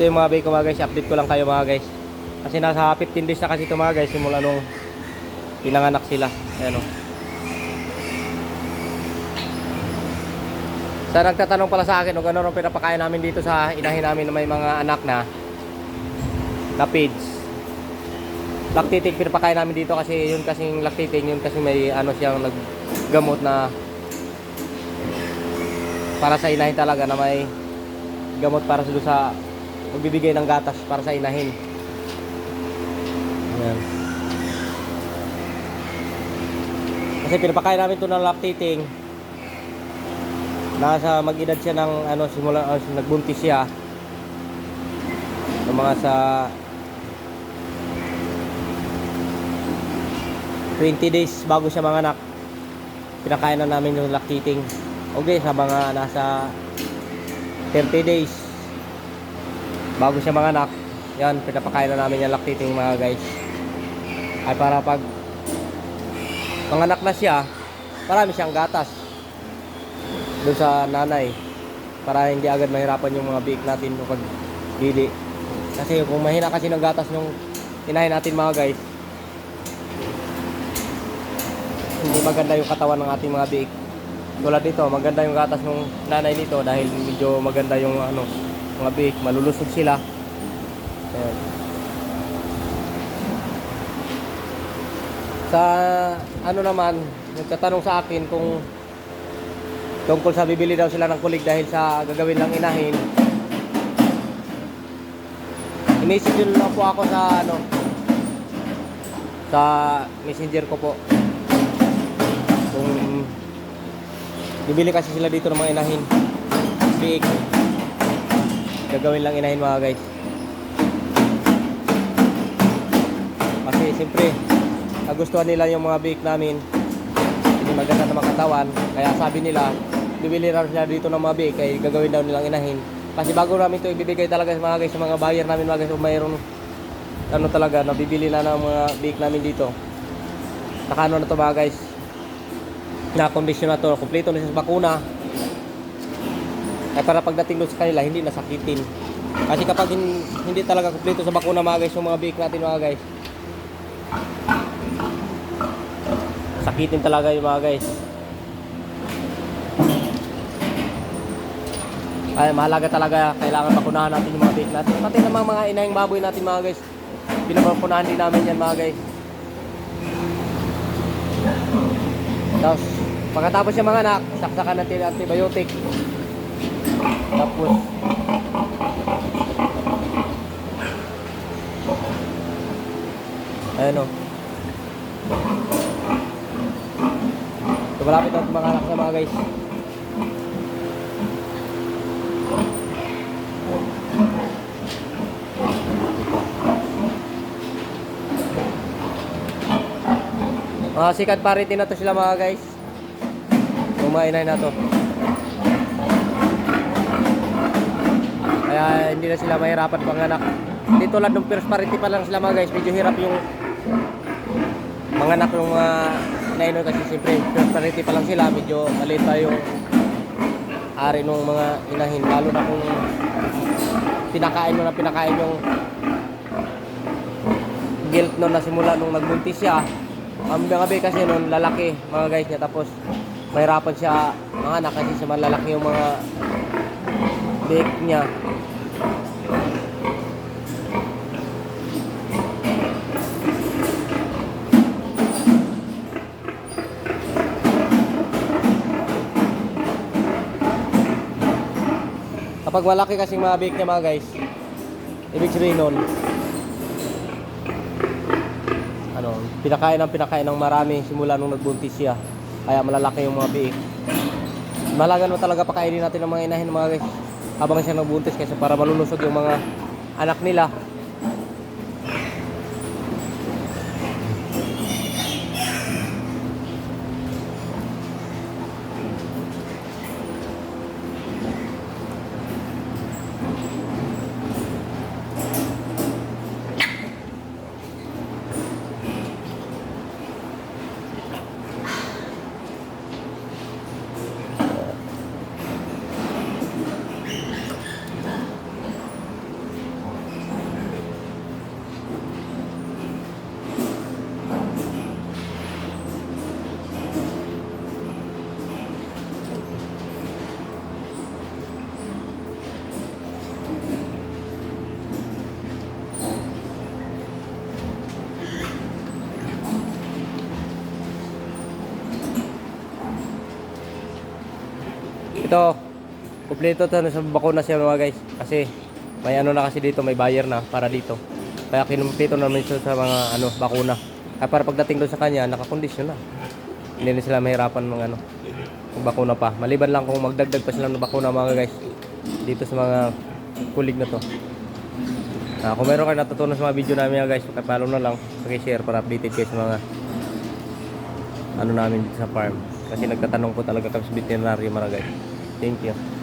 Ito yung mga bake ko mga guys. Update ko lang kayo mga guys. Kasi nasa 15 days na kasi ito mga guys. Simula nung pinanganak sila. Ayan o. Sa nagtatanong pala sa akin kung gano'n ang pinapakain namin dito sa inahin namin na may mga anak na na pigs. Lactating pinapakain namin dito kasi yun kasing lactating yun kasi may ano siyang naggamot na para sa inahin talaga na may gamot para sa sa magbibigay ng gatas para sa inahin. Ayan. Kasi pinapakain namin ito ng lactating. Nasa mag-edad siya ng ano simula uh, nagbuntis siya. Ng mga sa 20 days bago siya manganak. Pinakain na namin yung lactating. Okay, sa mga nasa 30 days bago siya manganak. Yan, pinapakain na namin yung lactating mga guys. Ay para pag manganak na siya, marami siyang gatas doon sa nanay para hindi agad mahirapan yung mga biik natin kapag dili. Kasi kung mahina kasi ng gatas yung inahin natin mga guys, hindi maganda yung katawan ng ating mga biik. Tulad dito, maganda yung gatas ng nanay nito dahil medyo maganda yung ano, mga biik, malulusog sila. Ayan. Sa ano naman, nagtatanong sa akin kung tungkol sa bibili daw sila ng kulig dahil sa gagawin ng inahin. I-message nyo lang po ako sa ano sa messenger ko po. Kung bibili kasi sila dito ng mga inahin. Big. Gagawin lang inahin mga guys. Kasi siyempre, nagustuhan nila yung mga bake namin. Hindi maganda na mga katawan. Kaya sabi nila, bibili raw sila dito ng mga bake kaya gagawin daw nilang inahin. Kasi bago namin ito ibibigay talaga sa mga guys, sa mga buyer namin mga guys, kung mayroon ano talaga, nabibili na ng mga bake namin dito. Naka ano na to mga guys, na kondisyon na to, kumpleto na sa bakuna. Kaya para pagdating doon sa kanila, hindi nasakitin. Kasi kapag hin- hindi talaga kumpleto sa bakuna mga guys, yung mga bake natin mga guys, sakitin talaga yung mga guys. Ay, mahalaga talaga, kailangan bakunahan natin yung mga bake natin. Pati namang mga inahing baboy natin mga guys, pinabakunahan din namin yan mga guys. Tapos, pagkatapos yung mga anak, saksakan natin antibiotic. Tapos, ayan o. So, malapit na anak na mga guys. Mga sikat parity na to sila mga guys. Kumainay na to. Kaya hindi na sila mahirapan panganak. Hindi tulad ng first parity pa lang sila mga guys. Medyo hirap yung manganak yung mga naino kasi siyempre first parity pa lang sila. Medyo maliit pa yung ari ng mga inahin. Lalo na kung pinakain mo na pinakain yung guilt no na simula nung nagbuntis siya. Ang mga bay kasi noon lalaki mga guys niya tapos mahirapan siya mga anak kasi sa malalaki yung mga bake niya. Kapag malaki kasing mga bake niya mga guys, ibig sabihin nun, ano, pinakain ng pinakain ng marami simula nung nagbuntis siya. Kaya malalaki yung mga biik. Malaga naman talaga pakainin natin ng mga inahin mga guys habang siya nagbuntis kasi para malulusog yung mga anak nila. Ito, kumpleto to sa bakuna siya mga guys. Kasi may ano na kasi dito, may buyer na para dito. Kaya kinumpleto namin siya sa mga ano, bakuna. Kaya para pagdating doon sa kanya, nakakondisyon na. Hindi na sila mahirapan mga ano, bakuna pa. Maliban lang kung magdagdag pa sila ng bakuna mga guys. Dito sa mga kulig na to. Ah, kung meron kayo natutunan sa mga video namin mga guys, pakipalo na lang, pakishare para updated kayo sa mga ano namin dito sa farm. Kasi nagtatanong po talaga kami sa veterinary mga guys. Thank you.